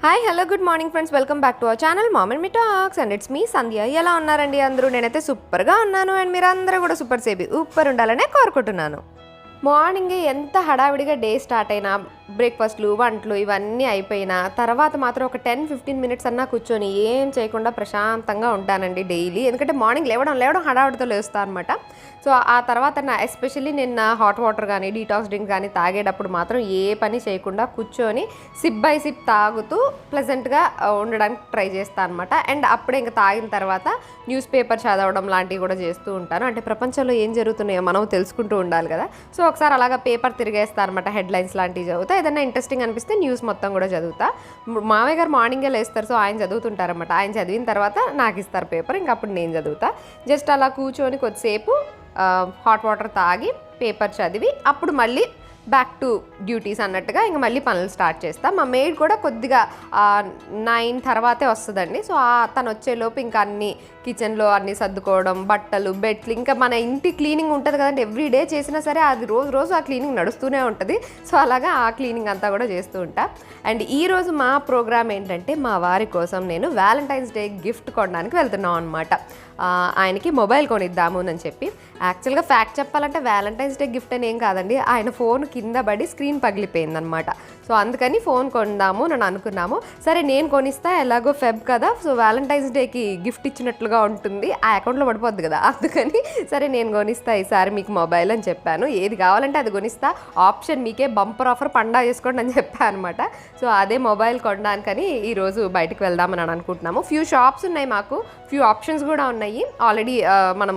Hi hello good morning friends welcome back to our channel mom and me talks and it's me Sandhya ఎలా ఉన్నారండి అందరూ? నేనైతే సూపర్గా ఉన్నాను అండ్ మీరందరూ కూడా సూపర్ సేబి ఉప్పర్ ఉండాలనే కోరుకుంటున్నాను మార్నింగ్ ఎంత హడావిడిగా డే స్టార్ట్ అయినా బ్రేక్ఫాస్ట్లు వంటలు ఇవన్నీ అయిపోయినా తర్వాత మాత్రం ఒక టెన్ ఫిఫ్టీన్ మినిట్స్ అన్నా కూర్చొని ఏం చేయకుండా ప్రశాంతంగా ఉంటానండి డైలీ. ఎందుకంటే మార్నింగ్ లేవడం లేవడం హడావిడితో లేస్తా అనమాట సో ఆ తర్వాత నా ఎస్పెషల్లీ నేను నా హాట్ వాటర్ కానీ డీటాక్స్ డ్రింక్ కానీ తాగేటప్పుడు మాత్రం ఏ పని చేయకుండా కూర్చొని సిప్ బై సిప్ తాగుతూ ప్లెజెంట్గా ఉండడానికి ట్రై చేస్తాను అనమాట అండ్ అప్పుడే ఇంకా తాగిన తర్వాత న్యూస్ పేపర్ చదవడం లాంటివి కూడా చేస్తూ ఉంటాను. అంటే ప్రపంచంలో ఏం జరుగుతున్నాయో మనం తెలుసుకుంటూ ఉండాలి కదా. సో ఒకసారి అలాగా పేపర్ తిరిగేస్తా అనమాట హెడ్లైన్స్ లాంటివి చదివితే. ఏదైనా ఇంట్రెస్టింగ్ అనిపిస్తే న్యూస్ మొత్తం కూడా చదువుతా. మామయ్య గారు మార్నింగే లేస్తారు సో ఆయన చదువుతుంటారన్నమాట. ఆయన చదివిన తర్వాత నాకు ఇస్తారు పేపర్ ఇంకా అప్పుడు నేను చదువుతా. జస్ట్ అలా కూర్చొని కొద్దిసేపు హాట్ వాటర్ తాగి పేపర్ చదివి అప్పుడు మళ్ళీ బ్యాక్ టు డ్యూటీస్ అన్నట్టుగా ఇంక మళ్ళీ పనులు స్టార్ట్ చేస్తా. మా మెయిడ్ కూడా కొద్దిగా నైన్ తర్వాతే వస్తుందండి. సో తను వచ్చేలోపు ఇంకా అన్ని కిచెన్లో అన్ని సర్దుకోవడం బట్టలు బెడ్లు ఇంకా మన ఇంటి క్లీనింగ్ ఉంటుంది కదండి. ఎవ్రీ డే చేసినా సరే అది రోజు రోజు ఆ క్లీనింగ్ నడుస్తూనే ఉంటుంది. సో అలాగా ఆ క్లీనింగ్ అంతా కూడా చేస్తూ ఉంటా. అండ్ ఈరోజు మా ప్రోగ్రామ్ ఏంటంటే మా వారి కోసం నేను వ్యాలంటైన్స్ డే గిఫ్ట్ కొనడానికి వెళ్తున్నాం అనమాట ఆయనకి మొబైల్ కొనిద్దాము అని చెప్పి. యాక్చువల్గా ఫ్యాక్ట్ చెప్పాలంటే వ్యాలంటైన్స్ డే గిఫ్ట్ అని ఏం కాదండి ఆయన ఫోన్ కింద పడి స్క్రీన్ పగిలిపోయింది అనమాట సో అందుకని ఫోన్ కొందాము అని అనుకున్నాము. సరే నేను కొనిస్తా ఎలాగో ఫెబ్ కదా సో వ్యాలంటైన్స్ డేకి గిఫ్ట్ ఇచ్చినట్లుగా ఉంటుంది ఆ అకౌంట్లో పడిపోద్ది కదా. అందుకని సరే నేను కొనిస్తా ఈసారి మీకు మొబైల్ అని చెప్పాను. ఏది కావాలంటే అది కొనిస్తా ఆప్షన్ మీకే బంపర్ ఆఫర్ పండా చేసుకోండి అని చెప్పాను అనమాట. సో అదే మొబైల్ కొనడానికని ఈరోజు బయటకు వెళ్దామని అని అనుకుంటున్నాము. ఫ్యూ షాప్స్ ఉన్నాయి మాకు ఫ్యూ ఆప్షన్స్ కూడా ఉన్నాయి. ఆల్రెడీ మనం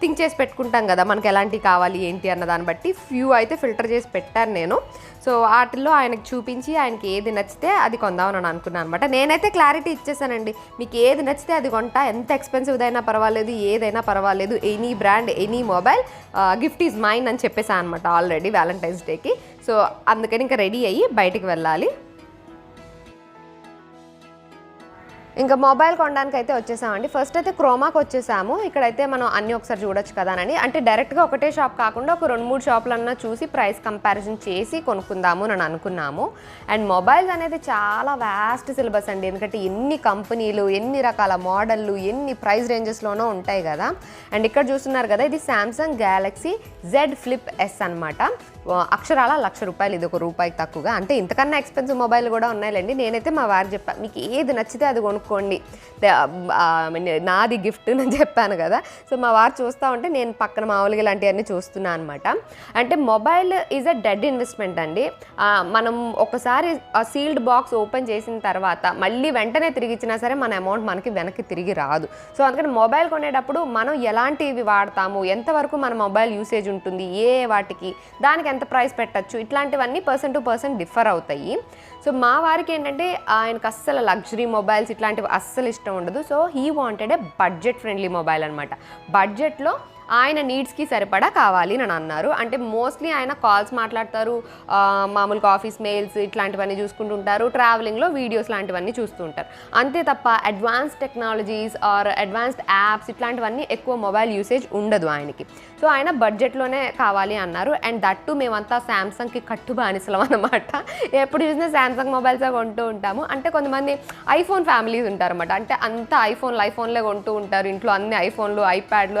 థింక్ చేసి పెట్టుకుంటాం కదా మనకి ఎలాంటివి కావాలి ఏంటి అన్న దాన్ని బట్టి ఫ్యూ అయితే ఫిల్టర్ చేసి పెట్టాను నేను. సో వాటిల్లో ఆయనకు చూపించి ఆయనకి ఏది నచ్చితే అది కొందామని అనుకున్నాను అనమాట నేనైతే క్లారిటీ ఇచ్చేసానండి. మీకు ఏది నచ్చితే అది కొంటా. ఎంత ఎక్స్పెన్సివ్ అయినా పర్వాలేదు ఏదైనా పర్వాలేదు. Any brand any mobile gift is mine అని చెప్పేసాను అనమాట ఆల్రెడీ వ్యాలంటైన్స్ డేకి సో అందుకని ఇంకా రెడీ అయ్యి బయటికి వెళ్ళాలి. ఇంకా మొబైల్ కొనడానికి అయితే వచ్చేసామండి. ఫస్ట్ అయితే క్రోమాకి వచ్చేసాము. ఇక్కడైతే మనం అన్ని ఒకసారి చూడొచ్చు కదా అని. అంటే డైరెక్ట్గా ఒకటే షాప్ కాకుండా ఒక రెండు మూడు షాపులన్నా చూసి ప్రైస్ కంపారిజన్ చేసి కొనుక్కుందాము అని అనుకున్నాము. అండ్ మొబైల్స్ అనేది చాలా వ్యాస్ట్ సిలబస్ అండి. ఎందుకంటే ఎన్ని కంపెనీలు ఎన్ని రకాల మోడళ్ళు ఎన్ని ప్రైస్ రేంజెస్లోనో ఉంటాయి కదా. అండ్ ఇక్కడ చూస్తున్నారు కదా ఇది Samsung Galaxy Z flip S అనమాట అక్షరాల లక్ష రూపాయలు ఇది ఒక రూపాయికి తక్కువగా. అంటే ఇంతకన్నా ఎక్స్పెన్సివ్ మొబైల్ కూడా ఉన్నాయిలేండి. నేనైతే మా వారు చెప్పాను మీకు ఏది నచ్చితే అది కొనుక్కోండి. నాది గిఫ్ట్ అని చెప్పాను కదా. సో మా వారు చూస్తూ ఉంటే నేను పక్కన మామూలుగా ఇలాంటివన్నీ చూస్తున్నాను అనమాట అంటే mobile is a dead investment అండి. మనం ఒకసారి ఆ సీల్డ్ బాక్స్ ఓపెన్ చేసిన తర్వాత మళ్ళీ వెంటనే తిరిగి ఇచ్చినా సరే మన అమౌంట్ మనకి వెనక్కి తిరిగి రాదు. సో అందుకని మొబైల్ కొనేటప్పుడు మనం ఎలాంటివి వాడతాము? ఎంతవరకు మన మొబైల్ యూసేజ్ ఉంటుంది? ఏ వాటికి? దానికి ఎంత ప్రైస్ పెట్టచ్చు? ఇట్లాంటివన్నీ పర్సన్ టు పర్సన్ డిఫర్ అవుతాయి. సో మా వారికి ఏంటంటే ఆయనకు అస్సలు లగ్జరీ మొబైల్స్ ఇట్లాంటివి అస్సలు ఇష్టం ఉండదు. So he wanted a budget friendly mobile అనమాట బడ్జెట్లో ఆయన నీడ్స్కి సరిపడా కావాలి అని అన్నారు. అంటే మోస్ట్లీ ఆయన కాల్స్ మాట్లాడతారు మామూలుగా ఆఫీస్ మెయిల్స్ ఇట్లాంటివన్నీ చూసుకుంటూ ఉంటారు ట్రావెలింగ్లో వీడియోస్ లాంటివన్నీ చూస్తూ ఉంటారు అంతే తప్ప advance technologies or advanced apps ఇట్లాంటివన్నీ ఎక్కువ మొబైల్ యూసేజ్ ఉండదు ఆయనకి. సో ఆయన బడ్జెట్లోనే కావాలి అన్నారు. అండ్ దట్టు మేమంతా శాంసంగ్కి కట్టు బానిసలం అనమాట ఎప్పుడు చూసినా శాంసంగ్ మొబైల్స్ కొంటూ ఉంటాము. అంటే కొంతమంది ఐఫోన్ ఫ్యామిలీస్ ఉంటారన్నమాట. అంటే అంత ఐఫోన్లు ఐఫోన్లే కొంటూ ఉంటారు. ఇంట్లో అన్ని ఐఫోన్లు ఐప్యాడ్లు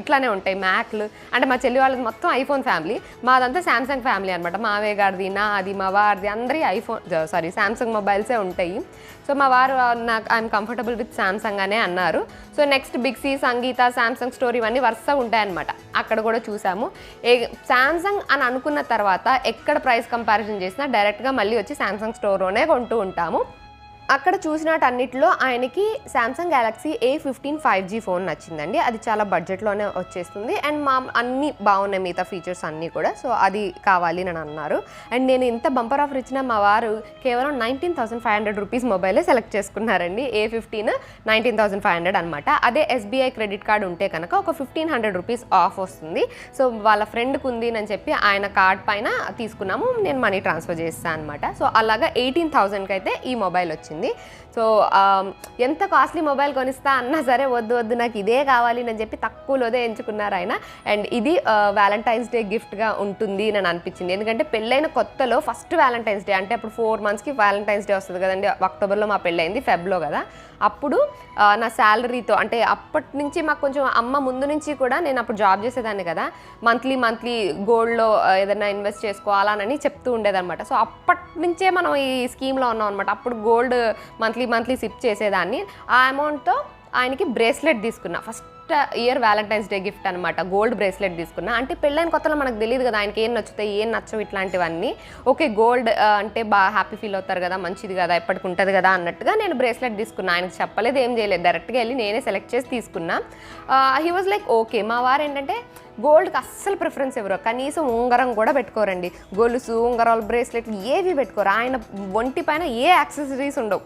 ఇట్లానే ఉంటాయి మ్యాక్లు అంటే మా చెల్లి వాళ్ళది మొత్తం ఐఫోన్ ఫ్యామిలీ మాదంతా శాంసంగ్ ఫ్యామిలీ అనమాట మావే గారిది నాది మా వారిది అందరి ఐఫోన్ సారీ శాంసంగ్ మొబైల్సే ఉంటాయి. సో మా వారు నాకు ఐఎమ్ కంఫర్టబుల్ విత్ శాంసంగ్ అనే అన్నారు. So next Big C Sangeetha Samsung store ఇవన్నీ వరుసగా ఉంటాయన్నమాట. అక్కడ కూడా చూసాము. ఏ శాంసంగ్ అని అనుకున్న తర్వాత ఎక్కడ ప్రైస్ కంపారిజన్ చేసినా డైరెక్ట్గా మళ్ళీ వచ్చి శాంసంగ్ స్టోర్లోనే కొంటూ ఉంటాము. అక్కడ చూసినట్టన్నిటిలో ఆయనకి Samsung Galaxy A fifteen five G phone నచ్చిందండి. అది చాలా బడ్జెట్లోనే వచ్చేస్తుంది. అండ్ మా అన్ని బాగున్నాయి మిగతా ఫీచర్స్ అన్నీ కూడా. సో అది కావాలి అని అన్నారు. అండ్ నేను ఇంత బంపర్ ఆఫర్ ఇచ్చిన మా వారు కేవలం nineteen thousand five hundred rupees మొబైలే select చేసుకున్నారండి. A fifteen nineteen thousand five hundred అనమాట అదే ఎస్బీఐ క్రెడిట్ కార్డ్ ఉంటే కనుక ఒక ఫిఫ్టీన్ హండ్రెడ్ రూపీస్ ఆఫ్ వస్తుంది. సో వాళ్ళ ఫ్రెండ్కి ఉంది అని చెప్పి ఆయన కార్డ్ పైన తీసుకున్నాము. నేను మనీ ట్రాన్స్ఫర్ చేస్తాను అనమాట సో అలాగా ఎయిటీన్ థౌసండ్కి అయితే ఈ మొబైల్ వచ్చింది. అనిపించింది సో ఎంత కాస్ట్లీ మొబైల్ కొనిస్తా అన్నా సరే వద్దు వద్దు నాకు ఇదే కావాలి అని చెప్పి తక్కువలోదే ఎంచుకున్నారు ఆయన. అండ్ ఇది వ్యాలంటైన్స్ డే గిఫ్ట్గా ఉంటుంది అని అనిపించింది. ఎందుకంటే పెళ్ళైన కొత్తలో ఫస్ట్ వ్యాలంటైన్స్ డే అంటే అప్పుడు ఫోర్ మంత్స్కి వ్యాలంటైన్స్ డే వస్తుంది కదండి. అక్టోబర్లో మా పెళ్ళైంది ఫెబ్లో కదా. అప్పుడు నా శాలరీతో అంటే అప్పటి నుంచి మాకు కొంచెం అమ్మ ముందు నుంచి కూడా నేను అప్పుడు జాబ్ చేసేదాన్ని కదా. మంత్లీ మంత్లీ గోల్డ్లో ఏదైనా ఇన్వెస్ట్ చేసుకోవాలని చెప్తూ ఉండేదన్నమాట. సో అప్పటి నుంచే మనం ఈ స్కీమ్లో ఉన్నాం అనమాట అప్పుడు గోల్డ్ మంత్లీ మంత్లీ సిప్ చేసేదాన్ని. ఆ అమౌంట్తో ఆయనకి బ్రేస్లెట్ తీసుకున్నా. First year Valentine's day gift అనమాట గోల్డ్ బ్రేస్లెట్ తీసుకున్నా. అంటే పెళ్ళైన కొత్తలో మనకు తెలియదు కదా ఆయనకి ఏం నచ్చుతాయి ఏం నచ్చవు ఇట్లాంటివన్నీ. ఓకే గోల్డ్ అంటే బాగా హ్యాపీ ఫీల్ అవుతారు కదా మంచిది కదా ఎప్పటికి ఉంటుంది కదా అన్నట్టుగా నేను బ్రేస్లెట్ తీసుకున్నా. ఆయనకి చెప్పలేదు ఏం చేయలేదు. డైరెక్ట్గా వెళ్ళి నేనే సెలెక్ట్ చేసి తీసుకున్నా. హీ వాజ్ లైక్ ఓకే మా వారు ఏంటంటే గోల్డ్కి అస్సలు ప్రిఫరెన్స్ ఇవ్వరు. కనీసం ఉంగరం కూడా పెట్టుకోరండి. గొలుసు ఉంగరాలు బ్రేస్లెట్ ఏవి పెట్టుకోరు. ఆయన ఒంటి పైన ఏ యాక్సెసరీస్ ఉండవు.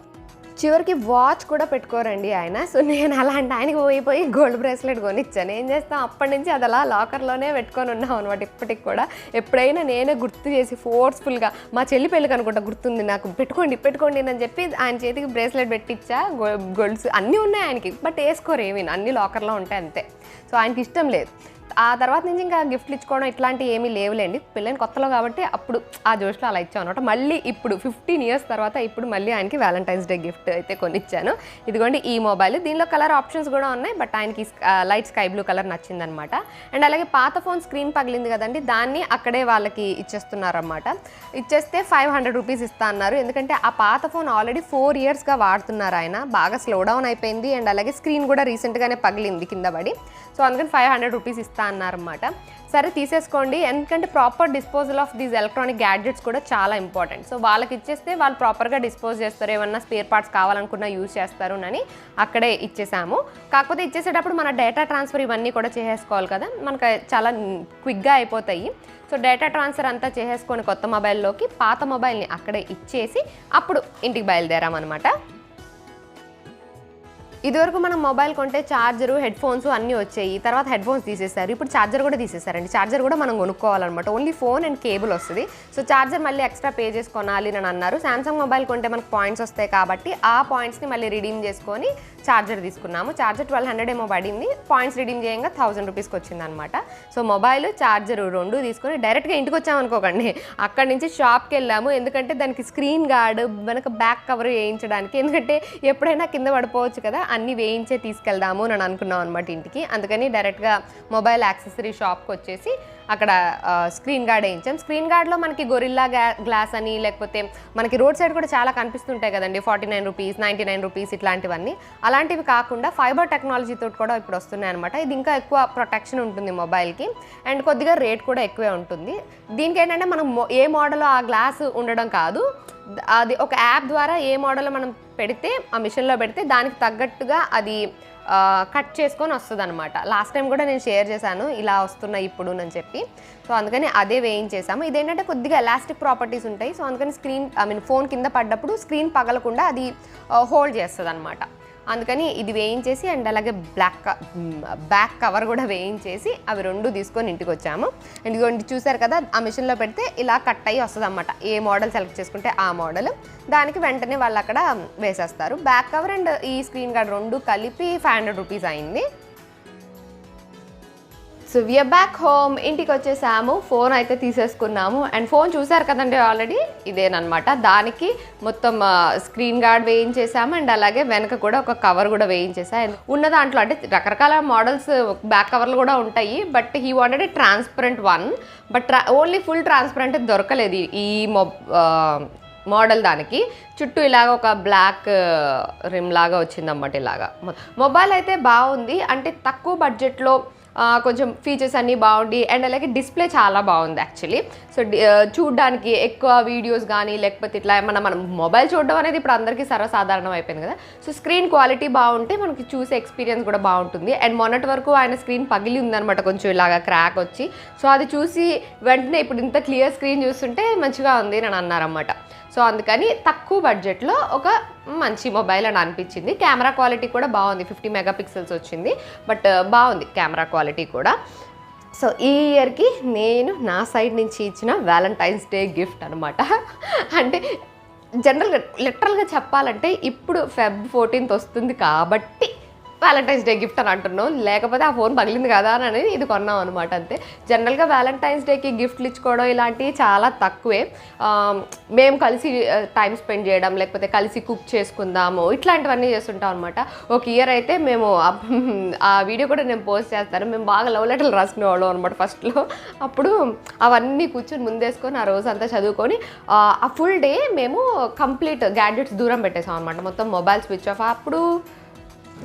చివరికి వాచ్ కూడా పెట్టుకోరండి ఆయన. సో నేను అలాంటి ఆయనకి పోయిపోయి గోల్డ్ బ్రేస్లెట్ కొనిచ్చాను. ఏం చేస్తాం? అప్పటి నుంచి అది అలా లాకర్లోనే పెట్టుకొని ఉన్నాం అనమాట ఇప్పటికి కూడా. ఎప్పుడైనా నేనే గుర్తు చేసి ఫోర్స్ఫుల్గా మా చెల్లి పెళ్ళికి అనుకుంటా గుర్తుంది నాకు పెట్టుకోండి పెట్టుకోండి అని చెప్పి ఆయన చేతికి బ్రేస్లెట్ పెట్టించా గోల్డ్స్ గొలుసు. అన్నీ ఉన్నాయి ఆయనకి బట్ వేసుకోరు ఏమీ. అన్ని లాకర్లో ఉంటాయి అంతే. సో ఆయనకి ఇష్టం లేదు. ఆ తర్వాత నుంచి ఇంకా గిఫ్ట్లు ఇచ్చుకోవడం ఇట్లాంటివి ఏమీ లేవులేండి. పిల్లని కొత్తలో కాబట్టి అప్పుడు ఆ జోష్లో అలా ఇచ్చాను అనమాట మళ్ళీ ఇప్పుడు ఫిఫ్టీన్ ఇయర్స్ తర్వాత ఇప్పుడు మళ్ళీ ఆయనకి వ్యాలంటైన్స్ డే గిఫ్ట్ అయితే కొనిచ్చాను. ఇదిగోండి ఈ మొబైల్ దీనిలో కలర్ ఆప్షన్స్ కూడా ఉన్నాయి బట్ ఆయనకి లైట్ స్కై బ్లూ కలర్ నచ్చిందనమాట అండ్ అలాగే పాత ఫోన్ స్క్రీన్ పగిలింది కదండి దాన్ని అక్కడే వాళ్ళకి ఇచ్చేస్తున్నారనమాట ఇచ్చేస్తే ఫైవ్ హండ్రెడ్ రూపీస్ ఇస్తా అన్నారు. ఎందుకంటే ఆ పాత ఫోన్ ఆల్రెడీ ఫోర్ ఇయర్స్గా వాడుతున్నారు ఆయన. బాగా స్లో డౌన్ అయిపోయింది. అండ్ అలాగే స్క్రీన్ కూడా రీసెంట్గానే పగిలింది కింద పడి. సో అందుకని ఫైవ్ హండ్రెడ్ రూపీస్ ఇస్తా అన్నారన్నమాట. సరే తీసేసుకోండి. ఎందుకంటే proper disposal of these electronic gadgets కూడా చాలా ఇంపార్టెంట్ సో వాళ్ళకి ఇచ్చేస్తే వాళ్ళు ప్రాపర్గా డిస్పోజ్ చేస్తారు. ఏమన్నా స్పేర్ పార్ట్స్ కావాలనుకున్నా యూజ్ చేస్తారు అని అక్కడే ఇచ్చేసాము. కాకపోతే ఇచ్చేసేటప్పుడు మన డేటా ట్రాన్స్ఫర్ ఇవన్నీ కూడా చేసేసుకోవాలి కదా. మనకు చాలా క్విక్గా అయిపోతాయి. సో డేటా ట్రాన్స్ఫర్ అంతా చేసేసుకొని కొత్త మొబైల్లోకి పాత మొబైల్ని అక్కడే ఇచ్చేసి అప్పుడు ఇంటికి బయలుదేరామన్నమాట. ఇదివరకు మనం మొబైల్ కొంటే ఛార్జరు హెడ్ ఫోన్స్ అన్నీ వచ్చాయి. తర్వాత హెడ్ ఫోన్స్ తీసేస్తారు ఇప్పుడు ఛార్జర్ కూడా తీసేస్తారండి ఛార్జర్ కూడా మనం కొనుక్కోవాలన్నమాట. ఓన్లీ ఫోన్ అండ్ కేబుల్ వస్తుంది. సో ఛార్జర్ మళ్ళీ ఎక్స్ట్రా పే చేసుకోనాలి అని అన్నారు. శాంసంగ్ మొబైల్ కొంటే మనకు పాయింట్స్ వస్తాయి కాబట్టి ఆ పాయింట్స్ని మళ్ళీ రిడీమ్ చేసుకొని ఛార్జర్ తీసుకున్నాము. ఛార్జర్ ట్వెల్వ్ హండ్రెడ్ ఏమో పడింది. పాయింట్స్ రిడీమ్ చేయంగా థౌసండ్ రూపీస్కి వచ్చింది అనమాట సో మొబైల్ ఛార్జర్ రెండు తీసుకొని డైరెక్ట్గా ఇంటికి వచ్చామనుకోకండి. అక్కడి నుంచి షాప్కి వెళ్ళాము. ఎందుకంటే దానికి స్క్రీన్ గార్డ్ వెనక బ్యాక్ కవర్ వేయించడానికి ఎందుకంటే ఎప్పుడైనా కింద పడిపోవచ్చు కదా. అన్నీ వేయించే తీసుకెళ్దాము అని అనుకున్నాం అనమాట ఇంటికి. అందుకని డైరెక్ట్గా మొబైల్ యాక్సెసరీ షాప్కి వచ్చేసి అక్కడ స్క్రీన్ గార్డ్ వేయించాం స్క్రీన్ గార్డ్లో మనకి గొరిల్లా గ్లాస్ అని లేకపోతే మనకి రోడ్ సైడ్ కూడా చాలా కనిపిస్తుంటాయి కదండి. Forty nine rupees ninety nine rupees ఇట్లాంటివన్నీ. అలాంటివి కాకుండా ఫైబర్ టెక్నాలజీతో కూడా ఇప్పుడు వస్తున్నాయి అనమాట ఇది ఇంకా ఎక్కువ ప్రొటెక్షన్ ఉంటుంది మొబైల్కి అండ్ కొద్దిగా రేట్ కూడా ఎక్కువే ఉంటుంది. దీనికి ఏంటంటే మనం ఏ మోడల్ ఆ గ్లాస్ ఉండడం కాదు. అది ఒక యాప్ ద్వారా ఏ మోడల్ మనం పెడితే ఆ మిషన్లో పెడితే దానికి తగ్గట్టుగా అది కట్ చేసుకొని వస్తుంది అనమాట లాస్ట్ టైం కూడా నేను షేర్ చేశాను ఇలా వస్తున్నాయి ఇప్పుడు అని చెప్పి. సో అందుకని అదే వేయించేసాము. ఇదేంటంటే కొద్దిగా ఎలాస్టిక్ ప్రాపర్టీస్ ఉంటాయి. సో అందుకని స్క్రీన్ ఐ మీన్ ఫోన్ కింద పడ్డప్పుడు స్క్రీన్ పగలకుండా అది హోల్డ్ చేస్తుంది అనమాట అందుకని ఇది వేయించేసి అండ్ అలాగే బ్లాక్ బ్యాక్ కవర్ కూడా వేయించేసి అవి రెండు తీసుకొని ఇంటికి వచ్చాము. ఎందుకంటే చూసారు కదా ఆ మిషన్లో పెడితే ఇలా కట్ అయ్యి వస్తుంది అనమాట ఏ మోడల్ సెలెక్ట్ చేసుకుంటే ఆ మోడల్. దానికి వెంటనే వాళ్ళు అక్కడ వేసేస్తారు. బ్యాక్ కవర్ అండ్ ఈ స్క్రీన్ గార్డ్ రెండు కలిపి ఫైవ్ హండ్రెడ్ రూపీస్ అయింది. సో వియర్ బ్యాక్ హోమ్ ఇంటికి వచ్చేసాము. ఫోన్ అయితే తీసేసుకున్నాము. అండ్ ఫోన్ చూసారు కదండి ఆల్రెడీ ఇదేనమాట దానికి మొత్తం స్క్రీన్ గార్డ్ వేయించేసాము. అండ్ అలాగే వెనక కూడా ఒక కవర్ కూడా వేయించేసా. ఉన్న దాంట్లో అంటే రకరకాల మోడల్స్ బ్యాక్ కవర్లు కూడా ఉంటాయి. But he wanted transparent one but only full transparent దొరకలేదు ఈ- మోడల్ దానికి. చుట్టూ ఇలాగ ఒక బ్లాక్ రిమ్ లాగా వచ్చిందన్నమాట ఇలాగా. మొబైల్ అయితే బాగుంది. అంటే తక్కువ బడ్జెట్లో కొంచెం ఫీచర్స్ అన్నీ బాగుండి అండ్ అలాగే డిస్ప్లే చాలా బాగుంది యాక్చువల్లీ సో చూడడానికి ఎక్కువ వీడియోస్ కానీ లేకపోతే ఇట్లా మనం మనం మొబైల్ చూడడం అనేది ఇప్పుడు అందరికీ సర్వసాధారణం అయిపోయింది కదా. సో స్క్రీన్ క్వాలిటీ బాగుంటే మనకి చూసే ఎక్స్పీరియన్స్ కూడా బాగుంటుంది. అండ్ మొన్నటి వరకు ఆయన స్క్రీన్ పగిలి ఉందనమాట కొంచెం ఇలాగా క్రాక్ వచ్చి. సో అది చూసి వెంటనే ఇప్పుడు ఇంత క్లియర్ స్క్రీన్ చూస్తుంటే మంచిగా ఉంది అని అన్నారన్నమాట. సో అందుకని తక్కువ బడ్జెట్లో ఒక మంచి మొబైల్ అని అనిపించింది. కెమెరా క్వాలిటీ కూడా బాగుంది. ఫిఫ్టీ మెగా పిక్సెల్స్ వచ్చింది. బట్ బాగుంది కెమెరా క్వాలిటీ కూడా. సో ఈ ఇయర్కి నేను నా సైడ్ నుంచి ఇచ్చిన వ్యాలంటైన్స్ డే గిఫ్ట్ అనమాట అంటే జనరల్గా లిటరల్గా చెప్పాలంటే ఇప్పుడు ఫెబ్ ఫోర్టీన్త్ వస్తుంది కాబట్టి వ్యాలంటైన్స్ డే గిఫ్ట్ అని అంటున్నాం లేకపోతే ఆ ఫోన్ పగిలింది కదా అని ఇది కొన్నాం అనమాట అంతే. జనరల్గా వ్యాలంటైన్స్ డేకి గిఫ్ట్లు ఇచ్చుకోవడం ఇలాంటివి చాలా తక్కువే. మేము కలిసి టైం స్పెండ్ చేయడం లేకపోతే కలిసి కుక్ చేసుకుందాము ఇట్లాంటివన్నీ చేస్తుంటాం అనమాట ఒక ఇయర్ అయితే మేము ఆ- వీడియో కూడా నేను పోస్ట్ చేస్తాను. మేము బాగా లవ్ లెటర్లు రాసుకునే వాళ్ళం అనమాట ఫస్ట్లో అప్పుడు అవన్నీ కూర్చొని ముందేసుకొని ఆ రోజు అంతా చదువుకొని ఆ, ఆ ఫుల్ డే మేము కంప్లీట్ గ్యాడ్జెట్స్ దూరం పెట్టేసాం అనమాట మొత్తం మొబైల్ స్విచ్ ఆఫ్ అప్పుడు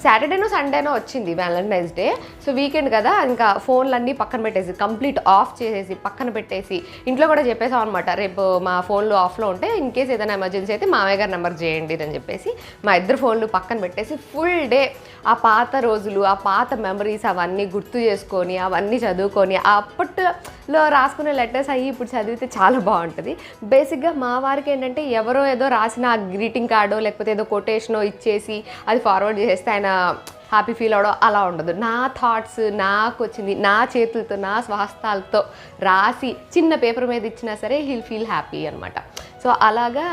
సాటర్డేనో సండేనో వచ్చింది వ్యాలంటైన్స్ డే. సో వీకెండ్ కదా ఇంకా ఫోన్లన్నీ పక్కన పెట్టేసి కంప్లీట్ ఆఫ్ చేసేసి పక్కన పెట్టేసి ఇంట్లో కూడా చెప్పేసాం అనమాట రేపు మా ఫోన్లు ఆఫ్లో ఉంటే ఇన్ కేస్ ఏదైనా ఎమర్జెన్సీ అయితే మామయ్య గారి నెంబర్ చేయండి అని చెప్పేసి మా ఇద్దరు ఫోన్లు పక్కన పెట్టేసి ఫుల్ డే ఆ పాత రోజులు ఆ పాత మెమరీస్ అవన్నీ గుర్తు చేసుకొని అవన్నీ చదువుకొని అప్పట్లో రాసుకునే లెటర్స్ అవి ఇప్పుడు చదివితే చాలా బాగుంటుంది. బేసిక్గా మా వారికి ఏంటంటే ఎవరో ఏదో రాసిన గ్రీటింగ్ కార్డో లేకపోతే ఏదో కొటేషనో ఇచ్చేసి అది ఫార్వర్డ్ చేస్తే ఆయన హ్యాపీ ఫీల్ అవడం అలా ఉండదు. నా థాట్స్ నాకు వచ్చింది నా చేతులతో నా స్వహస్తాలతో రాసి చిన్న పేపర్ మీద ఇచ్చినా సరే హీల్ ఫీల్ హ్యాపీ అనమాట సో అలాగా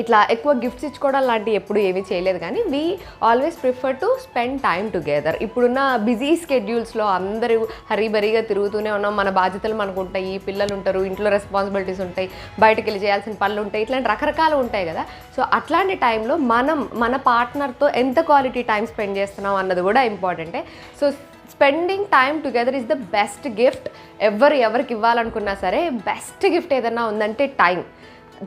ఇట్లా ఎక్కువ గిఫ్ట్స్ ఇచ్చుకోవడం లాంటివి ఎప్పుడు ఏమీ చేయలేదు. కానీ we always prefer to spend time together ఇప్పుడున్న బిజీ స్కెడ్యూల్స్లో అందరూ హరీబరీగా తిరుగుతూనే ఉన్నాం. మన బాధ్యతలు మనకు ఉంటాయి. పిల్లలు ఉంటారు ఇంట్లో రెస్పాన్సిబిలిటీస్ ఉంటాయి బయటకు వెళ్ళి చేయాల్సిన పనులు ఉంటాయి. ఇట్లాంటి రకరకాలు ఉంటాయి కదా. సో అట్లాంటి టైంలో మనం మన పార్ట్నర్తో ఎంత క్వాలిటీ టైం స్పెండ్ చేస్తున్నాం అన్నది కూడా ఇంపార్టెంటే so spending time together is the best gift ఎవరు ఎవరికి ఇవ్వాలనుకున్నా సరే బెస్ట్ గిఫ్ట్ ఏదన్నా ఉందంటే టైం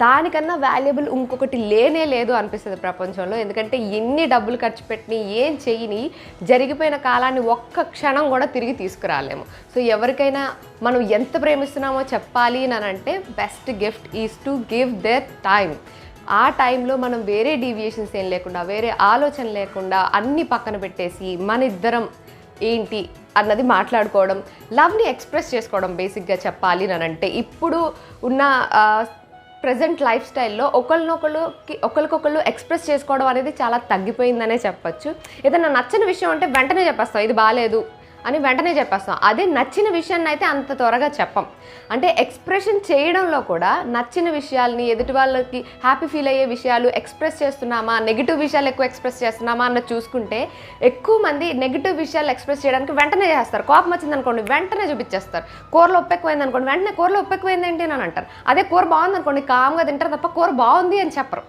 దానికన్నా వాల్యుబుల్ ఇంకొకటి లేనే లేదు అనిపిస్తుంది ప్రపంచంలో. ఎందుకంటే ఎన్ని డబ్బులు ఖర్చు పెట్టిని ఏం చేయని జరిగిపోయిన కాలాన్ని ఒక్క క్షణం కూడా తిరిగి తీసుకురాలేము. సో ఎవరికైనా మనం ఎంత ప్రేమిస్తున్నామో చెప్పాలి అని అంటే best gift is to give their time ఆ టైంలో మనం వేరే డీవియేషన్స్ ఏం లేకుండా వేరే ఆలోచన లేకుండా అన్ని పక్కన పెట్టేసి మన ఇద్దరం ఏంటి అన్నది మాట్లాడుకోవడం లవ్ని ఎక్స్ప్రెస్ చేసుకోవడం బేసిక్గా చెప్పాలి అని అంటే ఇప్పుడు ఉన్న ప్రజెంట్ లైఫ్ స్టైల్లో ఒకరినొకళ్ళుకి ఒకరికొకళ్ళు ఎక్స్ప్రెస్ చేసుకోవడం అనేది చాలా తగ్గిపోయిందనే చెప్పొచ్చు. ఏదైనా నచ్చని విషయం అంటే వెంటనే చెప్పేస్తాం ఇది బాగాలేదు అని వెంటనే చెప్పేస్తాం. అదే నచ్చిన విషయాన్ని అయితే అంత త్వరగా చెప్పం. అంటే ఎక్స్ప్రెషన్ చేయడంలో కూడా నచ్చిన విషయాల్ని ఎదుటి వాళ్ళకి హ్యాపీ ఫీల్ అయ్యే విషయాలు ఎక్స్ప్రెస్ చేస్తున్నామా నెగిటివ్ విషయాలు ఎక్కువ ఎక్స్ప్రెస్ చేస్తున్నామా అన్న చూసుకుంటే ఎక్కువ మంది నెగిటివ్ విషయాలు ఎక్స్ప్రెస్ చేయడానికి వెంటనే చేస్తారు. కోపం వచ్చింది అనుకోండి వెంటనే చూపించేస్తారు. కూరలో ఉప్పెక్కువైంది అనుకోండి వెంటనే కూరలో ఉప్పెక్కువైంది ఏంటి అని అంటారు. అదే కూర బాగుంది అనుకోండి కామ్గా తింటారు తప్ప కూర బాగుంది అని చెప్పరు.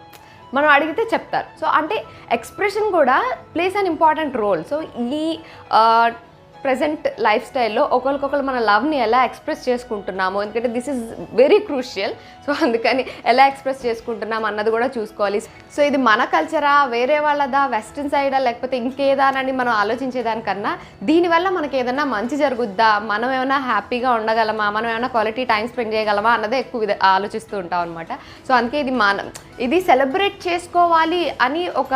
మనం అడిగితే చెప్తారు. సో అంటే ఎక్స్ప్రెషన్ కూడా plays an important role. So ఈ ప్రజెంట్ లైఫ్ స్టైల్లో ఒకరికొకరు మన లవ్ని ఎలా ఎక్స్ప్రెస్ చేసుకుంటున్నాము. ఎందుకంటే this is very crucial so అందుకని ఎలా ఎక్స్ప్రెస్ చేసుకుంటున్నాం అన్నది కూడా చూసుకోవాలి. సో ఇది మన కల్చరా వేరే వాళ్ళదా వెస్ట్రన్ సైడా లేకపోతే ఇంకేదానని మనం ఆలోచించేదానికన్నా దీనివల్ల మనకి ఏదైనా మంచి జరుగుద్దా? మనం ఏమైనా హ్యాపీగా ఉండగలమా? మనం ఏమైనా క్వాలిటీ టైం స్పెండ్ చేయగలమా? అన్నదే ఎక్కువ ఆలోచిస్తూ ఉంటాం అనమాట సో అందుకే ఇది మన ఇది సెలబ్రేట్ చేసుకోవాలి అని ఒక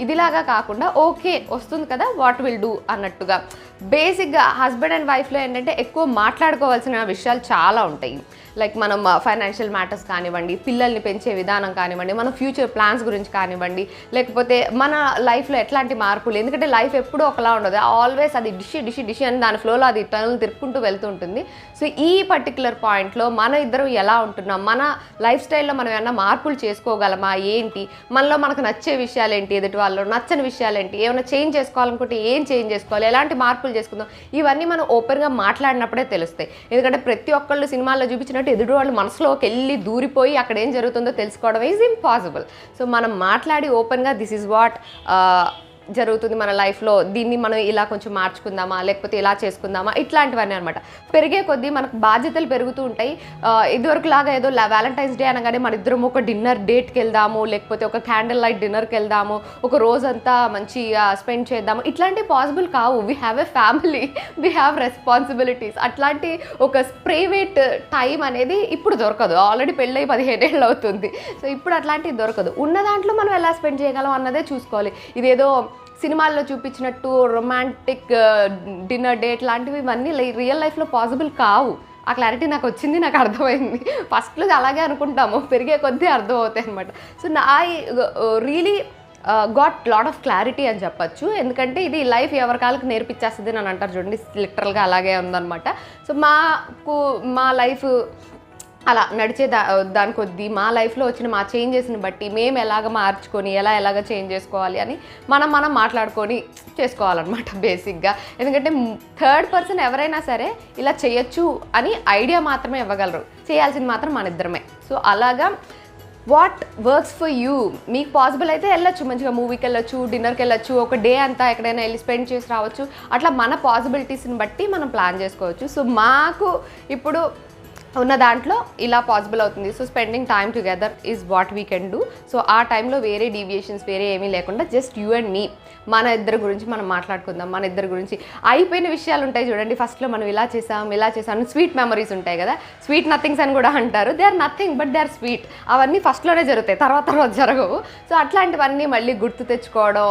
ఇదిలాగా కాకుండా ఓకే వస్తుంది కదా వాట్ విల్ డూ అన్నట్టుగా. బేసిక్గా హస్బెండ్ అండ్ వైఫ్లో ఏంటంటే ఎక్కువ మాట్లాడుకోవాల్సిన విషయాలు చాలా ఉంటాయి. లైక్ మనం ఫైనాన్షియల్ మ్యాటర్స్ కానివ్వండి పిల్లల్ని పెంచే విధానం కానివ్వండి మన ఫ్యూచర్ ప్లాన్స్ గురించి కానివ్వండి లేకపోతే మన లైఫ్లో ఎట్లాంటి మార్పులు ఎందుకంటే లైఫ్ ఎప్పుడూ ఒకలా ఉండదు. ఆల్వేస్ అది డిషి డిషి డిషి అని దాని ఫ్లోలో అది టర్న్లు తిరుక్కుంటూ వెళ్తుంటుంది. సో ఈ పర్టికులర్ పాయింట్లో మన ఇద్దరం ఎలా ఉంటున్నాం? మన లైఫ్ స్టైల్లో మనం ఏమైనా మార్పులు చేసుకోగలమా? ఏంటి? మనలో మనకు నచ్చే విషయాలు ఏంటి? ఎదుటి వాళ్ళు నచ్చని విషయాలు ఏంటి? ఏమైనా చేంజ్ చేసుకోవాలనుకుంటే ఏం చేంజ్ చేసుకోవాలి? ఎలాంటి మార్పులు చేసుకుందాం? ఇవన్నీ మనం ఓపెన్గా మాట్లాడినప్పుడే తెలుస్తాయి. ఎందుకంటే ప్రతి ఒక్కళ్ళు సినిమాల్లో చూపించినట్టు ఎదుటి వాళ్ళు మనసులోకి వెళ్ళి దూరిపోయి అక్కడ ఏం జరుగుతుందో తెలుసుకోవడం ఈజ్ ఇంపాసిబుల్ సో మనం మాట్లాడి ఓపెన్గా దిస్ ఈజ్ వాట్ జరుగుతుంది మన లైఫ్లో దీన్ని మనం ఇలా కొంచెం మార్చుకుందామా లేకపోతే ఇలా చేసుకుందామా ఇట్లాంటివన్నీ అనమాట పెరిగే కొద్దీ మనకు బాధ్యతలు పెరుగుతూ ఉంటాయి. ఇదివరకు లాగా ఏదో వ్యాలంటైన్స్ డే అనగానే మన ఇద్దరం ఒక డిన్నర్ డేట్కి వెళ్దాము లేకపోతే ఒక క్యాండిల్ లైట్ డిన్నర్కి వెళ్దాము ఒక రోజంతా మంచిగా స్పెండ్ చేద్దాము. ఇట్లాంటివి పాసిబుల్ కావు. We have a family we have responsibilities అట్లాంటి ఒక ప్రైవేట్ టైం అనేది ఇప్పుడు దొరకదు. ఆల్రెడీ పెళ్ళై పదిహేడేళ్ళు అవుతుంది. సో ఇప్పుడు అట్లాంటివి దొరకదు. ఉన్న దాంట్లో మనం ఎలా స్పెండ్ చేయగలం అన్నదే చూసుకోవాలి. ఇదేదో సినిమాల్లో చూపించినట్టు రొమాంటిక్ డిన్నర్ డేట్ లాంటివి ఇవన్నీ రియల్ లైఫ్లో పాసిబుల్ కావు. ఆ క్లారిటీ నాకు వచ్చింది నాకు అర్థమైంది. ఫస్ట్లో అలాగే అనుకుంటాము పెరిగే కొద్దీ అర్థం అవుతాయి అనమాట సో నా really got lot of clarity అని చెప్పొచ్చు. ఎందుకంటే ఇది లైఫ్ ఎవరి కాళ్ళకి నేర్పించేస్తుంది అని అంటారు చూడండి లిటరల్గా అలాగే ఉందన్నమాట. సో మాకు మా లైఫ్ అలా నడిచే దా దాని కొద్దీ మా లైఫ్లో వచ్చిన మా చేంజెస్ని బట్టి మేము ఎలాగ మార్చుకొని ఎలా ఎలాగ చేంజ్ చేసుకోవాలి అని మనం మనం మాట్లాడుకొని చేసుకోవాలన్నమాట బేసిక్గా. ఎందుకంటే థర్డ్ పర్సన్ ఎవరైనా సరే ఇలా చేయొచ్చు అని ఐడియా మాత్రమే ఇవ్వగలరు. చేయాల్సింది మాత్రం మన ఇద్దరమే. సో అలాగా వాట్ వర్క్స్ ఫర్ యూ? మీకు పాసిబుల్ అయితే వెళ్ళొచ్చు. మంచిగా మూవీకి వెళ్ళొచ్చు డిన్నర్కి వెళ్ళొచ్చు ఒక డే అంతా ఎక్కడైనా వెళ్ళి స్పెండ్ చేసి రావచ్చు. అట్లా మన పాసిబిలిటీస్ని బట్టి మనం ప్లాన్ చేసుకోవచ్చు. సో మాకు ఇప్పుడు ఉన్న దాంట్లో ఇలా పాసిబుల్ అవుతుంది. So spending time together is what we can do so ఆ టైంలో వేరే డీవియేషన్స్ వేరే ఏమీ లేకుండా జస్ట్ యూ అండ్ మీ మన ఇద్దరి గురించి మనం మాట్లాడుకుందాం. మన ఇద్దరి గురించి అయిపోయిన విషయాలు ఉంటాయి చూడండి. ఫస్ట్లో మనం ఇలా చేసాం ఇలా చేసాం స్వీట్ మెమరీస్ ఉంటాయి కదా. స్వీట్ నథింగ్స్ అని కూడా అంటారు. They are nothing but they are sweet అవన్నీ ఫస్ట్లోనే జరుగుతాయి. తర్వాత తర్వాత జరగవు. సో అట్లాంటివన్నీ మళ్ళీ గుర్తు తెచ్చుకోవడం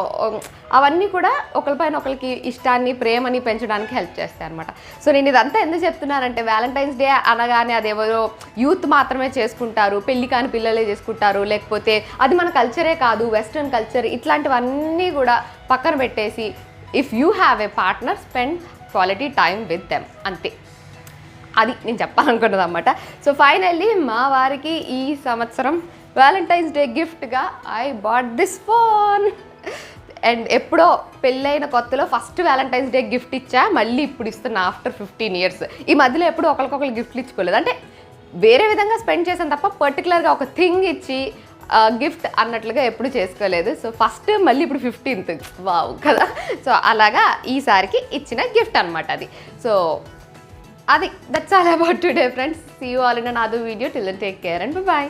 అవన్నీ కూడా ఒకరిపైన ఒకరికి ఇష్టాన్ని ప్రేమని పెంచడానికి హెల్ప్ చేస్తాయి అనమాట సో నేను ఇదంతా ఎందుకు చెప్తున్నానంటే వ్యాలంటైన్స్ డే అనగానే అదేవరో యూత్ మాత్రమే చేసుకుంటారు పెళ్ళి కాని పిల్లలే చేసుకుంటారు లేకపోతే అది మన కల్చరే కాదు వెస్ట్రన్ కల్చర్ ఇట్లాంటివన్నీ కూడా పక్కన పెట్టేసి if you have a partner spend quality time with them అంతే. అది నేను చెప్పాలనుకున్నది అనమాట సో ఫైనల్లీ మా వారికి ఈ సంవత్సరం వ్యాలంటైన్స్ డే గిఫ్ట్గా I bought this phone and ఎప్పుడో పెళ్ళైన కొత్తలో ఫస్ట్ వ్యాలంటైన్స్ డే గిఫ్ట్ ఇచ్చా మళ్ళీ ఇప్పుడు ఇస్తున్నా ఆఫ్టర్ ఫిఫ్టీన్ ఇయర్స్. ఈ మధ్యలో ఎప్పుడు ఒకరికొకరు గిఫ్ట్లు ఇచ్చుకోలేదు. అంటే వేరే విధంగా స్పెండ్ చేసాను తప్ప పర్టికులర్గా ఒక థింగ్ ఇచ్చి గిఫ్ట్ అన్నట్లుగా ఎప్పుడు చేసుకోలేదు. సో ఫస్ట్ మళ్ళీ ఇప్పుడు ఫిఫ్టీన్త్. వావ్ కదా. సో అలాగా ఈసారికి ఇచ్చిన గిఫ్ట్ అనమాట అది. సో అది. That's all about today friends see you all in an video till take care and bye